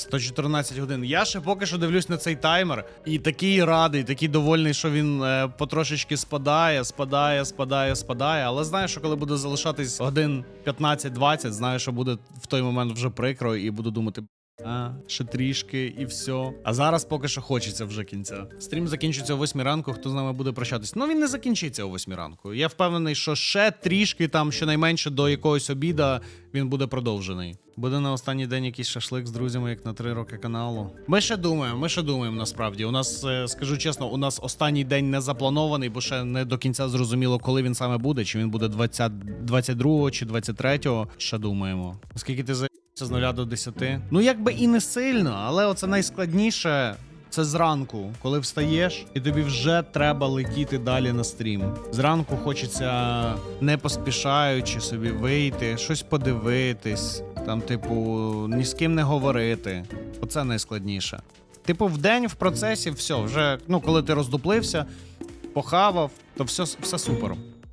114 годин. Я ще поки що дивлюсь на цей таймер і такий радий, такий довольний, що він е, потрошечки спадає, спадає, спадає, спадає. Але знаю, що коли буде залишатись годин 15-20, знаю, що буде в той момент вже прикро, і буду думати. А, ще трішки і все. А зараз поки що хочеться вже кінця. Стрім закінчиться о 8 ранку. Хто з нами буде прощатись? Ну він не закінчиться о 8 ранку. Я впевнений, що ще трішки, там щонайменше до якогось обіда він буде продовжений. Буде на останній день якийсь шашлик з друзями, як на 3 роки каналу. Ми ще думаємо, ми ще думаємо насправді. У нас, е, скажу чесно, у нас останній день не запланований, бо ще не до кінця зрозуміло, коли він саме буде. Чи він буде 20, 22 чи 23. Ще думаємо. Скільки ти це з 0 до 10. Ну, якби і не сильно, але оце найскладніше. Це зранку, коли встаєш, і тобі вже треба летіти далі на стрім. Зранку хочеться, не поспішаючи собі вийти, щось подивитись, там, типу, ні з ким не говорити. Оце найскладніше. Типу, в день в процесі все, вже, ну, коли ти роздуплився, похавав, то все, все супер.